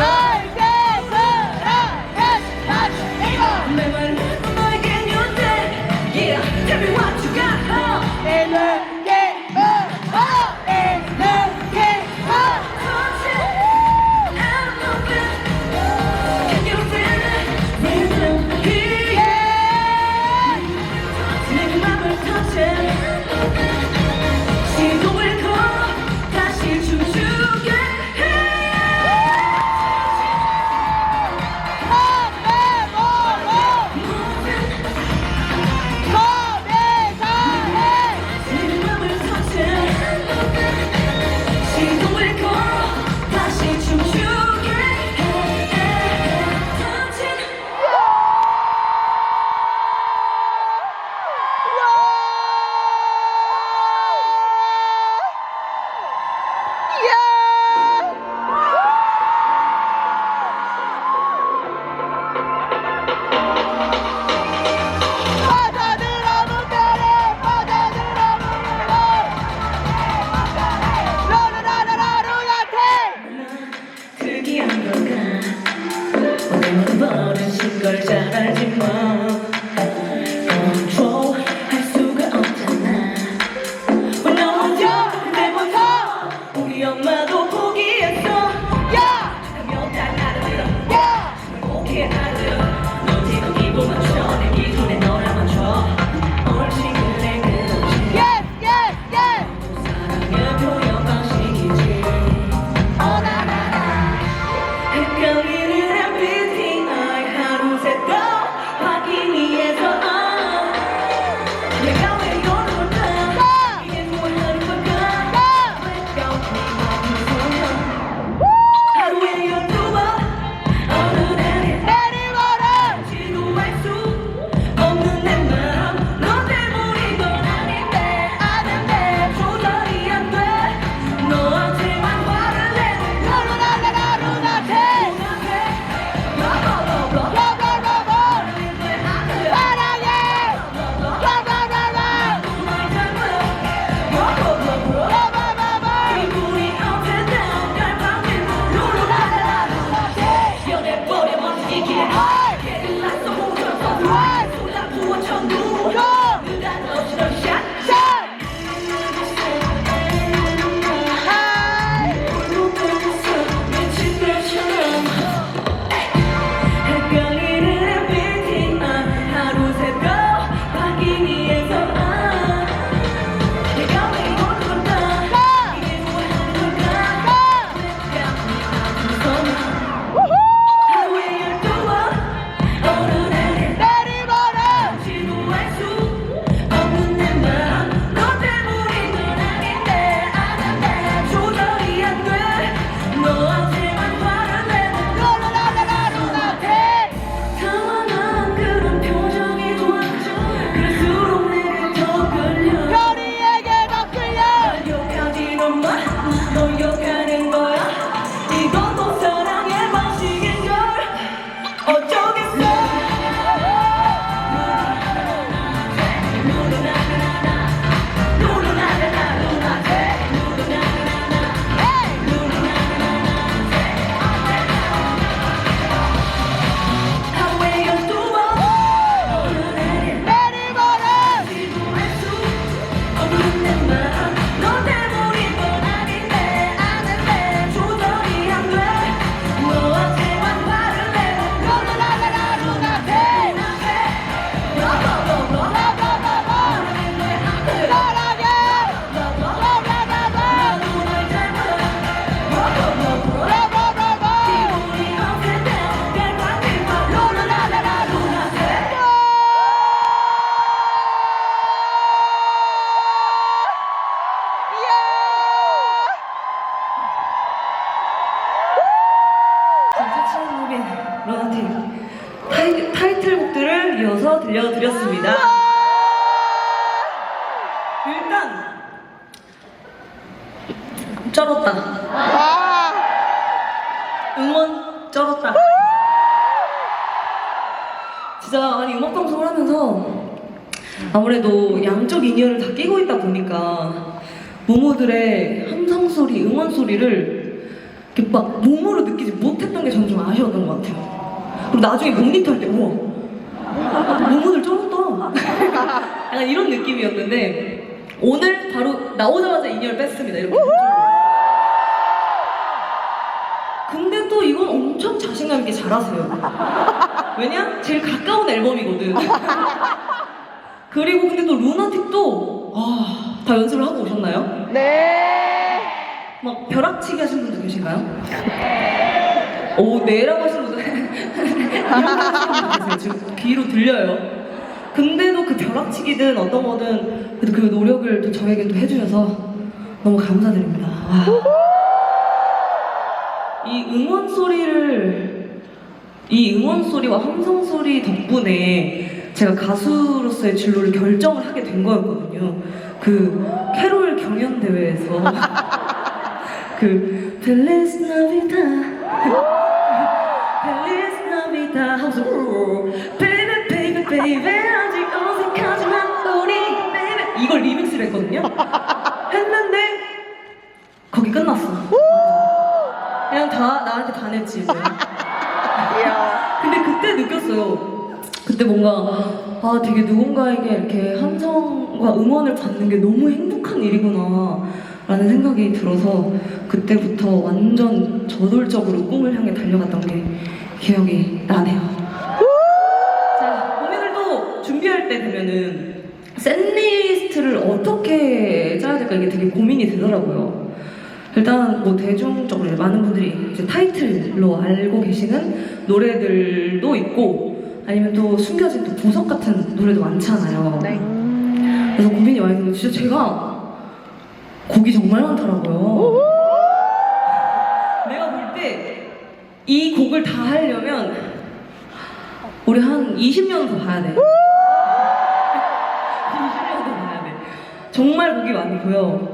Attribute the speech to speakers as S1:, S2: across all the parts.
S1: Good. can't I do? Woo! 쩔었다. 응원 쩔었다. 진짜 아니 음악 방송을 하면서 아무래도 양쪽 인이어를 다 끼고 있다 보니까 모모들의 함성 소리, 응원 소리를 이렇게 막 몸으로 느끼지 못했던 게 저는 좀 아쉬웠던 것 같아요. 그리고 나중에 모니터 할 때 우와 모모들 쩔었다. 약간 이런 느낌이었는데 오늘 바로 나오자마자 인이어를 뺐습니다. 이렇게. 자신감 있게 잘하세요. 왜냐? 제일 가까운 앨범이거든. 그리고 근데 또 루나틱도 아, 다 연습을 하고 오셨나요? 막 벼락치기 하시는 분도 계신가요? 오, 네라고 하시는 분도 계세요. 지금 귀로 들려요. 근데도 그 벼락치기든 어떤 거든 그래도 그 노력을 또 저에게 또 해주셔서 너무 감사드립니다. 와. 이 응원 소리를 이 응원 소리와 함성 소리 덕분에 제가 가수로서의 진로를 결정을 하게 된 거였거든요. 그 캐롤 경연 대회에서 그 벨리스 나비다 벨리스 나비다 하면서 베이베 베이베 베이베 아직 어색하지만 우리 베이베 이걸 리믹스를 했거든요. 했는데 거기 끝났어. 그냥 다 나한테 다 냈지. 이제. 근데 그때 느꼈어요. 그때 뭔가 아 되게 누군가에게 이렇게 함성과 응원을 받는 게 너무 행복한 일이구나 라는 생각이 들어서 그때부터 완전 저돌적으로 꿈을 향해 달려갔던 게 기억이 나네요. 자 고민을 또 준비할 때 되면은 샌리스트를 어떻게 짜야 될까 이게 되게 고민이 되더라고요. 일단 뭐 대중적으로 많은 분들이 이제 타이틀로 알고 계시는 노래들도 있고 아니면 또 숨겨진 또 보석 같은 노래도 많잖아요. 그래서 고민이 많이 되는데 진짜 제가 곡이 정말 많더라고요. 내가 볼 때 이 곡을 다 하려면 우리 한 20년 더 봐야 돼. 20년 더 봐야 돼. 정말 곡이 많고요.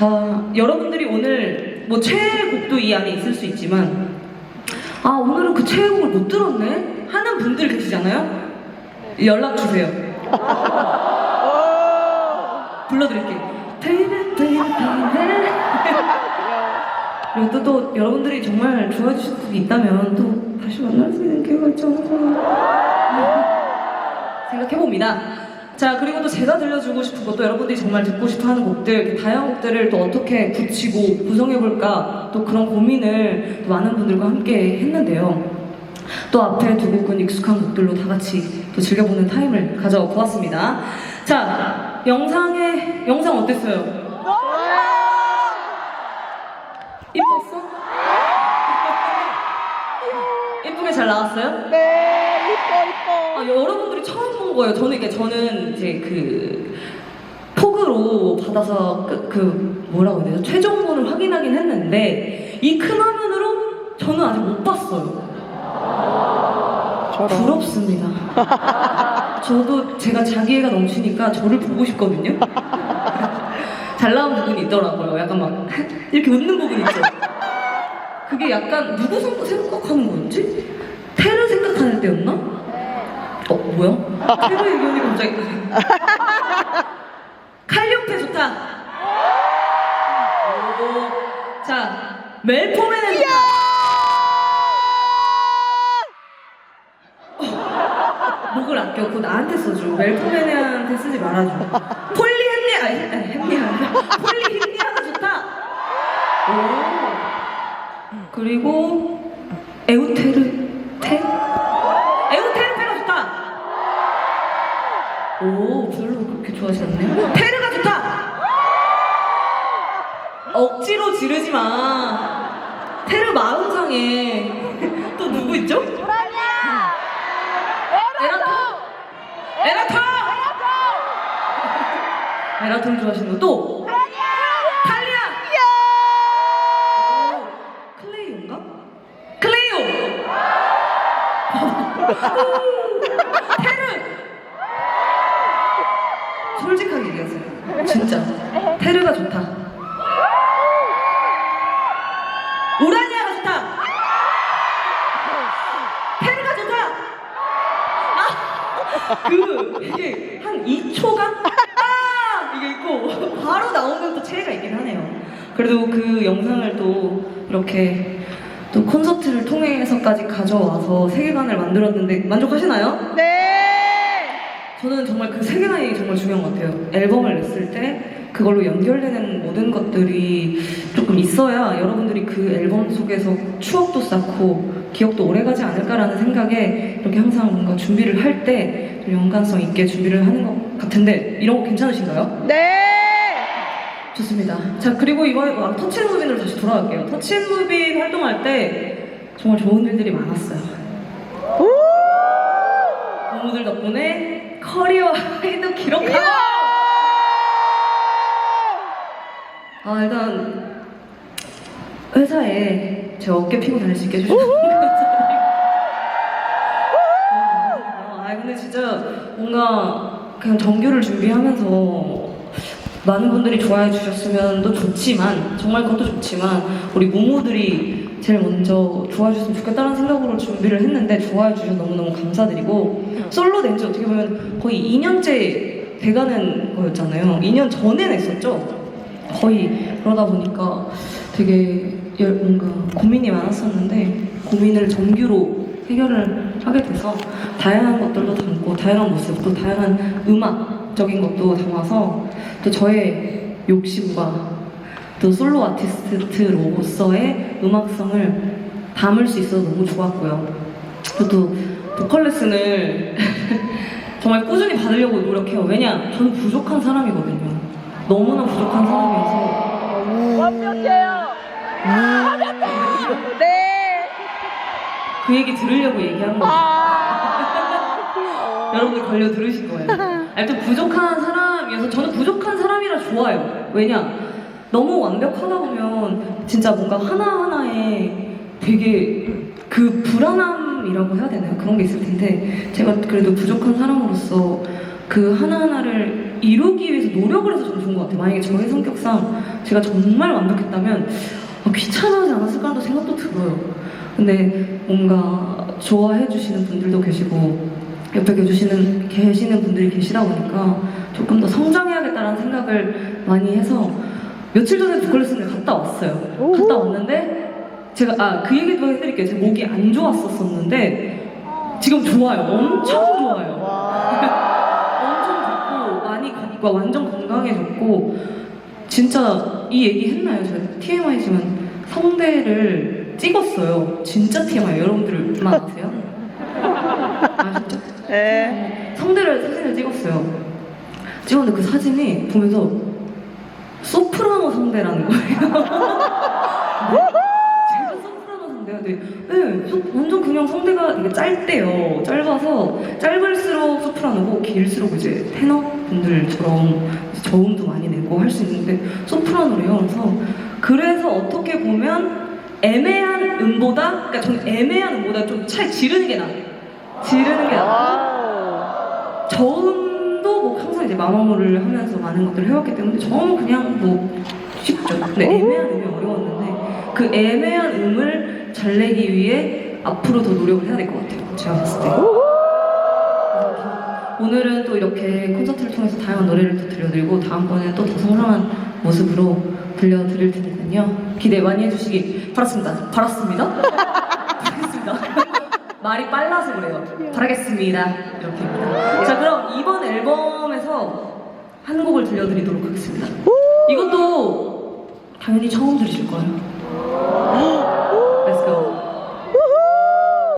S1: 아, 여러분들이 오늘 뭐 최애곡도 이 안에 있을 수 있지만 아 오늘은 그 최애곡을 못 들었네 하는 분들 계시잖아요. 연락 주세요. 불러드릴게. Baby, baby, baby. 그리고 또, 또 여러분들이 정말 좋아해 주실 곡이 있다면 또 다시 만날 수 있는 기회가 있지 않을까 생각해봅니다. 자 그리고 또 제가 들려주고 싶은 것도 여러분들이 정말 듣고 싶어하는 곡들 다양한 곡들을 또 어떻게 붙이고 구성해볼까 또 그런 고민을 또 많은 분들과 함께 했는데요. 또 앞에 두 곡은 익숙한 곡들로 다 같이 또 즐겨보는 타임을 가져보았습니다. 자 영상에 영상 어땠어요? 이뻤어? 예쁘게 잘 나왔어요?
S2: 네, 이뻐, 이뻐.
S1: 아, 여러분들이 처음 본 거예요. 저는 이게 저는 이제 그 폭으로 받아서 그, 그 뭐라고 해야 되죠? 최종본을 확인하긴 했는데 이 큰 화면으로 저는 아직 못 봤어요. 부럽습니다. 저도 제가 자기애가 넘치니까 저를 보고 싶거든요. 잘 나온 부분이 있더라고요. 약간 막 이렇게 웃는 부분 있죠. 그게 약간 누구 생- 생각하는 거였지? 테를 생각하는 때였나? 어 뭐야? 테를 얘기하니까 갑자기 칼리오페 좋다. 오, 자 멜포맨은 좋다. 목을 아껴. 그거 나한테 써줘. 멜포맨한테 쓰지 말아줘. 폴리 햄리, 아니, 아니 햄리 아니라 폴리힘리아가 좋다. 오. 그리고 에우테르 좋아하지 않네. 테르가 좋다. 억지로 지르지 마. 테르 마음 상해. 또 누구 있죠? 에라톤 좋아하시는 거 또? 탈리아! 오, 클레이오인가? 클레이오! 테르! 솔직하게 얘기하세요. 진짜. 테르가 좋다. 우라니아가 좋다! 테르가 좋다! 그 이게 한 2초간 아 이게 있고 바로 나오면 또 체해가 있긴 하네요. 그래도 그 영상을 또 이렇게 또 콘서트를 통해서까지 가져와서 세계관을 만들었는데 만족하시나요?
S2: 네.
S1: 저는 정말 그 세계관이 정말 중요한 것 같아요. 앨범을 냈을 때 그걸로 연결되는 모든 것들이 조금 있어야 여러분들이 그 앨범 속에서 추억도 쌓고 기억도 오래가지 않을까라는 생각에 이렇게 항상 뭔가 준비를 할 때 연관성 있게 준비를 하는 것 같은데 이런 거 괜찮으신가요?
S2: 네.
S1: 좋습니다. 자 그리고 이번에 막 터치앤무빈으로 다시 돌아갈게요. 터치앤무빈 활동할 때 정말 좋은 일들이 많았어요. 고무들 덕분에 커리어 하이도 기록하고. 아 일단 회사에 제 어깨 피고 다닐 수 있게 해주셔서 감사드리고요. 아 근데 진짜 뭔가 그냥 정규를 준비하면서 많은 분들이 좋아해 주셨으면 또 좋지만 정말 그것도 좋지만 우리 모모들이 제일 먼저 좋아해 주셨으면 좋겠다는 생각으로 준비를 했는데 좋아해 주셔서 너무너무 감사드리고 솔로 낸 지 어떻게 보면 거의 2년째 돼가는 거였잖아요. 2년 전에 냈었죠? 거의 그러다 보니까 되게 열- 뭔가 고민이 많았었는데 고민을 정규로 해결을 하게 돼서 다양한 것들도 담고 다양한 모습 또 다양한 음악적인 것도 담아서 또 저의 욕심과 또 솔로 아티스트로서의 음악성을 담을 수 있어서 너무 좋았고요. 저도 보컬 레슨을 정말 꾸준히 받으려고 노력해요. 왜냐? 저는 부족한 사람이거든요. 너무나 부족한 사람이어서
S2: 완벽해요. 네.
S1: 그 얘기 들으려고 얘기한 거예요.
S2: 아.
S1: 여러분들 걸려 들으실 거예요. 하여튼 부족한 사람 사람이어서 저는 부족한 사람이라 좋아요. 왜냐? 너무 완벽하다 보면 진짜 뭔가 하나하나에 되게 그 불안함이라고 해야 되나요? 그런 게 있을 텐데 제가 그래도 부족한 사람으로서 그 하나하나를 이루기 위해서 노력을 해서 좋은 것 같아요. 만약에 저의 성격상 제가 정말 완벽했다면 아, 귀찮아하지 않았을까 하는 생각도 들어요. 근데 뭔가 좋아해 주시는 분들도 계시고 옆에 계시는 계시는 분들이 계시다 보니까 조금 더 성장해야겠다라는 생각을 많이 해서 며칠 전에 보컬레슨을 갔다 왔어요. 갔다 왔는데 제가 아 그 얘기도 해드릴게요. 제 목이 안 좋았었었는데 지금 좋아요. 엄청 좋아요. 엄청 좋고 많이 가- 완전 건강해졌고 진짜 이 얘기 했나요? 제가 TMI지만 성대를 찍었어요. 진짜 TMI 여러분들만 아세요? 아셨죠?
S2: 네.
S1: 성대를 사진을 찍었어요. 찍었는데 그 사진이 보면서 소프라노 성대라는 거예요. 제가 소프라노 성대가 네, 네, 소- 완전 그냥 성대가 되게 짧대요. 짧아서 짧을수록 소프라노고 길수록 이제 테너 분들처럼 저음도 많이 내고 할 수 있는데 소프라노래요. 그래서 그래서 어떻게 보면 애매한 음보다 그러니까 저는 애매한 음보다 좀 차라리 지르는 게 나아. 지르는 게 나아.
S2: 와우.
S1: 항상 이제 마마무를 하면서 많은 것들을 해왔기 때문에 저음은 그냥 뭐 쉽죠. 근데 애매한 음이 어려웠는데 그 애매한 음을 잘 내기 위해 앞으로 더 노력을 해야 될 것 같아요. 제가 봤을 때. 오늘은 또 이렇게 콘서트를 통해서 다양한 노래를 또 들려드리고 다음번에 또더 성장한 모습으로 들려드릴 테니까요. 기대 많이 해주시기. 바랐습니다. 바랐습니다. 말이 빨라서 그래요. 바라겠습니다. 이렇게입니다. 자, 그럼 이번 앨범에서 한 곡을 들려드리도록 하겠습니다. 이것도 당연히 처음 들으실 거예요.